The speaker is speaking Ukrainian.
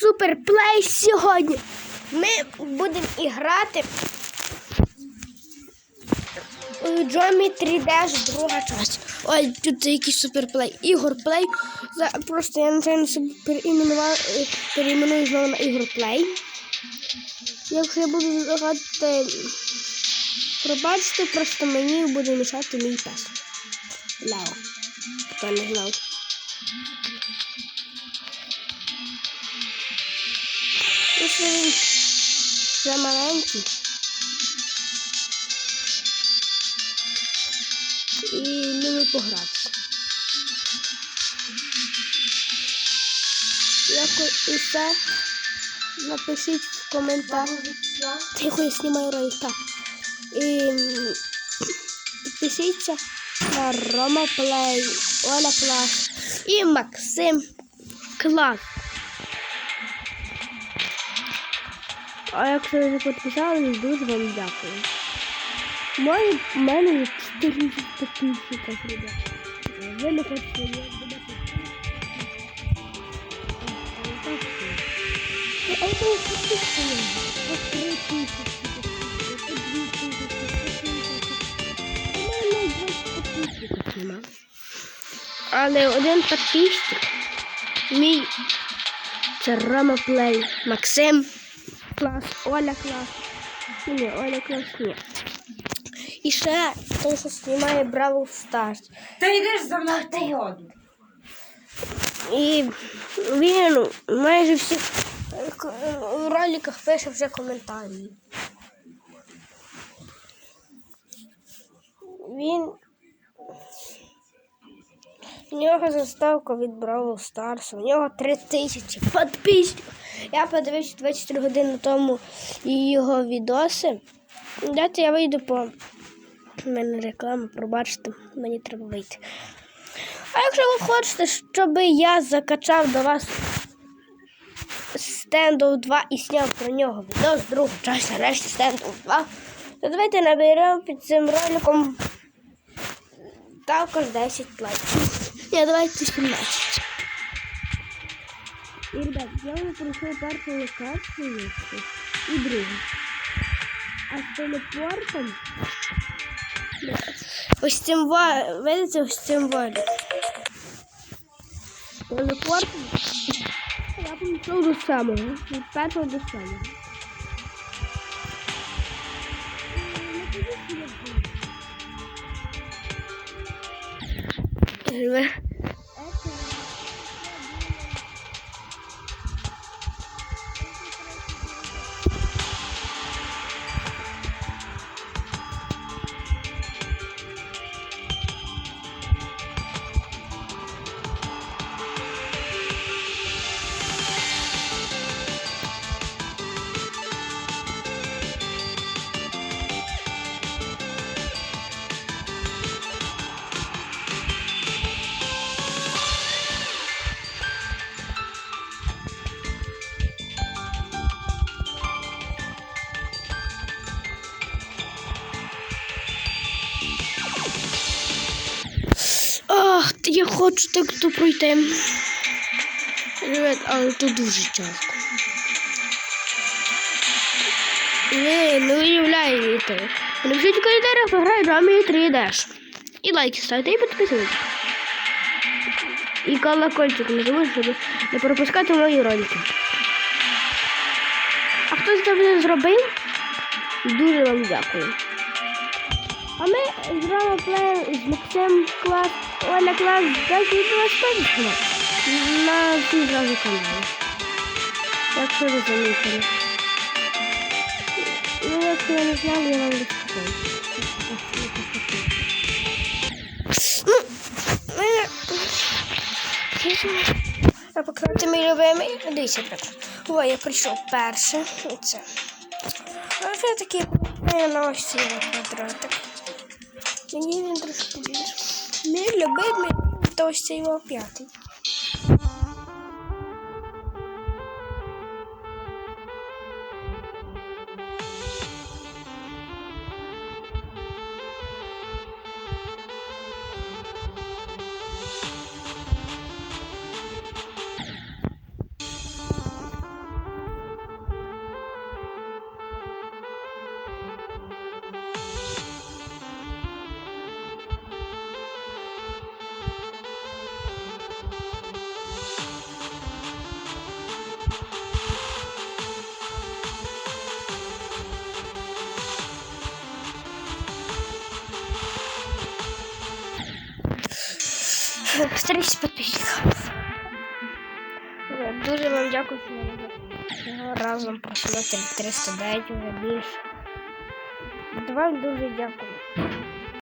суперплей сьогодні. Ми будемо іграти у Geometry Dash друга частина. Ой, тут якийсь суперплей. Ігор Плей. За- Просто я нечайно собі е, переіменую знову на Ігор Плей. Якщо я буду грати, пробачте, просто мені буде мішати мій пес. Лео. Хто не знав. Якщо він маленький. І любить погратися. Якось і все напишіть в коментарях. Тихо, я знімаю ролик, так. І підпишіться на Рома Плей, Оля Клас і Максим Клас. А якщо ви не підписались, дуже вам дякую. Мої, в мене є 400 підписчиків, ребят. Ви не хочете, я буду А это вот подписчики. Вот три тысячи. Вот две тысячи. У мене 20 підписчиків нема. Але один підписчик мій це Рома Плей, Максим клас, Оля клас. Ні, Оля клас ні. І ще той, що знімає Бравл Старс. Ти йдеш за мною в погоду. І він майже всі к- е, у роликах пише вже коментарі. Він. У нього заставка від Бравл Старс. У нього 3000 підписчиків. Я подивився 24 години тому його відоси. Дайте я вийду по У мене реклама, пробачте, мені треба вийти. А якщо ви хочете, щоб я закачав до вас стендов 2 і зняв про нього відео з другу частини решті стендов 2, то давайте наберемо під цим роликом також 10 лайків. Ні, давайте 17. І, ребят, я вже пройшов першу локацію і другу. А з телепортом Ось цим ва... видите, ось цим валю. Телепорт. Я прийшов до самого. Від першого до самого. Живе. Я хочу так то пройти. Ребят, але тут дуже тяжко. Ви не уявляєте. Напишіть в коментарях, пограй Рамі 3 Dash. І лайки ставте і підписуйтесь. І колокольчик нажимайте, щоб не пропускати мої ролики. А хтось це вже зробив? Дуже вам дякую. А ми з вами плеєм з Максим клас, Оля клас, вас точно на всі зразу каналі. Якщо ви замітили. Ну, якщо я не знаю, я вам розкажу. Ну, мене... Я покрити мій любимий. Дивіться, приклад. Ой, я прийшов перше. Це. А вже такі на ось цей квадратик. Мені він трошки більше. Мій любимий, то ось цей п'ятий. Старість підписчиків. Дуже вам дякую, що ми разом просмотрів 309 вже більше. Вам дуже дякую.